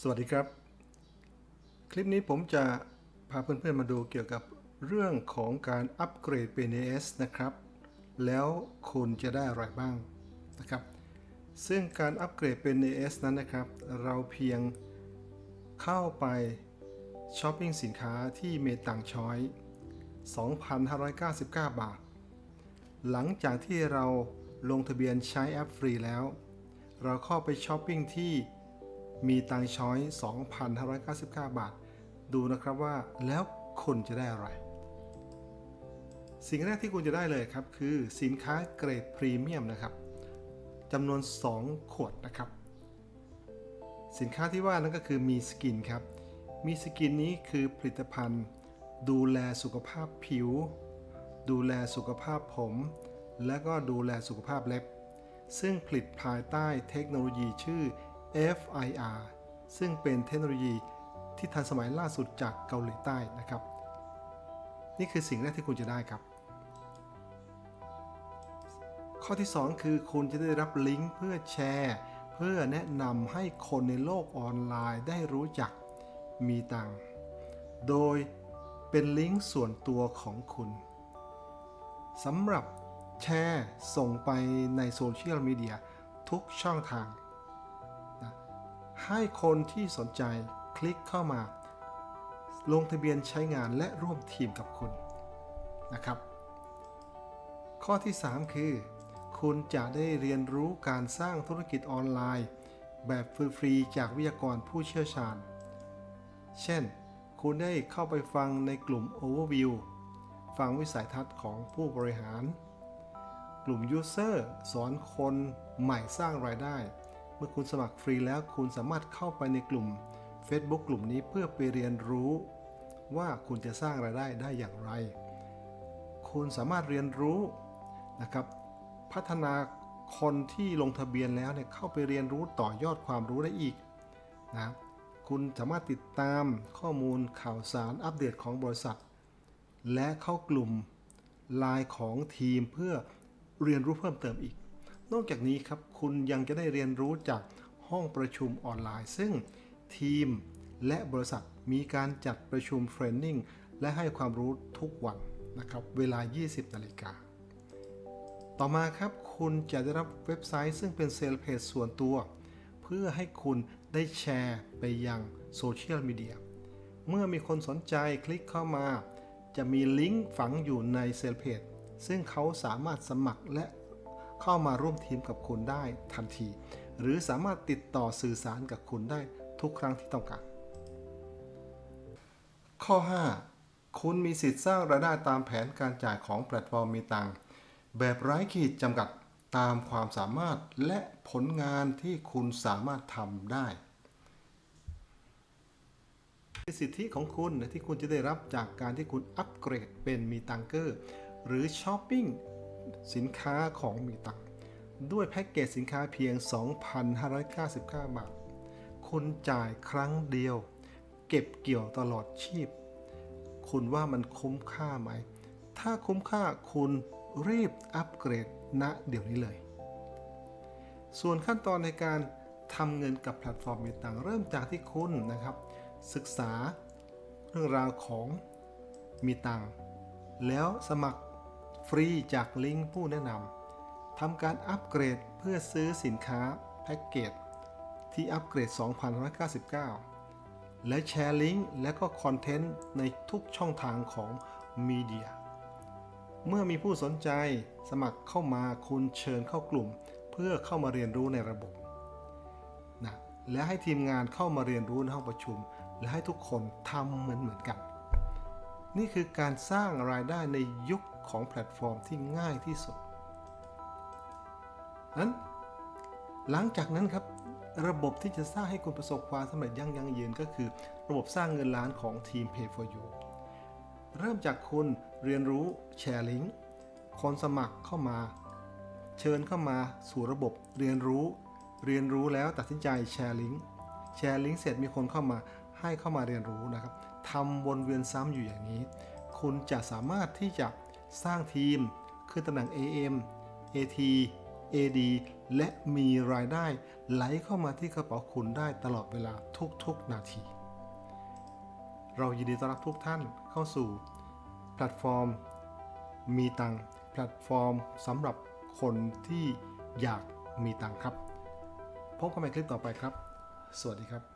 สวัสดีครับ คลิปนี้ผมจะพาเพื่อนๆมาดูเกี่ยวกับเรื่องของการอัปเกรดเป็น AS นะครับ แล้วคุณจะได้อะไรบ้างนะครับ ซึ่งการอัปเกรดเป็น AS นั้นนะครับ เราเพียงเข้าไปช้อปปิ้งสินค้าที่เมตังช้อย 2,599 บาท หลังจากที่เราลงทะเบียนใช้แอปฟรีแล้ว เราเข้าไปช้อปปิ้งที่ มีตังช้อย 2,599 บาท ดูนะครับว่าแล้วคุณจะได้อะไร สิ่งแรกที่คุณจะได้เลยครับ คือสินค้าเกรดพรีเมียมนะครับจำนวน 2 ขวดนะครับ สินค้าที่ว่านั่นก็คือมีสกินครับ มีสกินนี้คือผลิตภัณฑ์ ดูแลสุขภาพผิว ดูแลสุขภาพผม และก็ดูแลสุขภาพเล็บ ซึ่งผลิตภายใต้เทคโนโลยีชื่อ FIR ซึ่งเป็นเทคโนโลยีที่ทันสมัยล่าสุดจากเกาหลีใต้นะครับ นี่คือสิ่งแรกที่คุณจะได้ครับ ข้อที่ 2 คือคุณจะได้รับลิงก์เพื่อแชร์ เพื่อแนะนำให้คนในโลกออนไลน์ได้รู้จักมีตัง โดยเป็นลิงก์ส่วนตัวของคุณสำหรับแชร์ส่งไปในโซเชียลมีเดียทุกช่องทาง ให้คนที่สนใจคลิกเข้ามา ลงทะเบียนใช้งานและร่วมทีมกับคุณนะครับ ข้อที่ 3 คือ คุณจะได้เรียนรู้การสร้างธุรกิจออนไลน์ แบบฟรีๆจากวิทยากรผู้เชี่ยวชาญ เช่น คุณได้เข้าไปฟังในกลุ่ม Overview ฟังวิสัยทัศน์ของผู้บริหาร กลุ่ม User สอนคนใหม่สร้างรายได้ เมื่อคุณสมัครฟรีแล้วคุณสามารถเข้าไปในกลุ่ม Facebook กลุ่มนี้เพื่อไปเรียนรู้ ว่าคุณจะสร้างรายได้ได้อย่างไร คุณสามารถเรียนรู้นะครับพัฒนาคนที่ลงทะเบียนแล้วเนี่ยเข้าไปเรียนรู้ต่อยอดความรู้ได้อีกนะคุณสามารถติดตามข้อมูลข่าวสารอัปเดตของบริษัท และเข้ากลุ่มไลน์ของทีมเพื่อเรียนรู้เพิ่มเติมอีก นอกจากนี้ครับคุณยังจะได้เรียนรู้จากห้องประชุมออนไลน์ ซึ่งทีมและบริษัทมีการจัดประชุมเทรนนิ่งและให้ความรู้ทุกวันนะครับเวลา 20 นาฬิกา ต่อมาครับคุณจะได้รับเว็บไซต์ซึ่งเป็นเซลล์เพจส่วนตัว เพื่อให้คุณได้แชร์ไปยังโซเชียลมีเดียเมื่อมีคนสนใจคลิกเข้ามา จะมีลิงก์ฝังอยู่ในเซลล์เพจซึ่งเขาสามารถสมัครและ เข้ามาร่วมทีมกับคุณได้ทันที หรือสามารถติดต่อสื่อสารกับคุณได้ทุกครั้งที่ต้องการ ข้อ 5 คุณมีสิทธิ์สร้างรายได้ตามแผนการจ่ายของแพลตฟอร์มมีตังแบบไร้ขีดจำกัดตามความสามารถและผลงานที่คุณสามารถทำได้สิทธิของคุณที่คุณจะได้รับจากการที่คุณอัปเกรดเป็นมีตังเกอร์ หรือช้อปปิ้ง สินค้าของมีตังด้วยแพ็กเกจสินค้าเพียง 2,599 บาท คุณจ่ายครั้งเดียว เก็บเกี่ยวตลอดชีพ คุณว่ามันคุ้มค่าไหม ถ้าคุ้มค่าคุณรีบอัปเกรดณเดี๋ยวนี้เลย ส่วนขั้นตอนในการทำเงินกับแพลตฟอร์มมีตังเริ่มจากที่คุณนะครับ ศึกษาเรื่องราวของมีตังแล้วสมัคร ฟรีจากลิงก์ผู้แนะนำทำการอัปเกรดเพื่อซื้อสินค้าแพ็กเกจที่อัปเกรด 2,199 และแชร์ลิงก์และก็คอนเทนต์ในทุกช่องทางของมีเดียเมื่อมีผู้สนใจสมัครเข้ามาคุณเชิญเข้ากลุ่ม เพื่อเข้ามาเรียนรู้ในระบบนะและให้ทีมงานเข้ามาเรียนรู้ในห้องประชุม และให้ทุกคนทำเหมือนเหมือนกัน นี่คือการสร้างรายได้ในยุค ของแพลตฟอร์มที่ง่ายที่สุดนั้นหลังจากนั้นครับระบบที่จะสร้างให้คุณประสบความสำเร็จยั่งยั่งยืนก็คือ ระบบสร้างเงินล้านของทีม Pay for You เริ่มจากคุณเรียนรู้แชร์ลิงก์คนสมัครเข้ามา เชิญเข้ามาสู่ระบบเรียนรู้ เรียนรู้แล้วตัดสินใจแชร์ลิงก์แชร์ลิงก์เสร็จมีคนเข้ามาให้เข้ามาเรียนรู้นะครับทำวนเวียนซ้ำอยู่อย่างนี้ คุณจะสามารถที่จะ สร้างทีม คือตำแหน่ง AM AT AD และมีรายได้ไหลเข้ามาที่กระเป๋าคุณได้ตลอดเวลาทุกๆ นาที เรายินดีต้อนรับทุกท่านเข้าสู่แพลตฟอร์ม มีตังแพลตฟอร์มสำหรับคนที่อยากมีตังค์ครับ พบกันใหม่คลิปต่อไปครับ สวัสดีครับ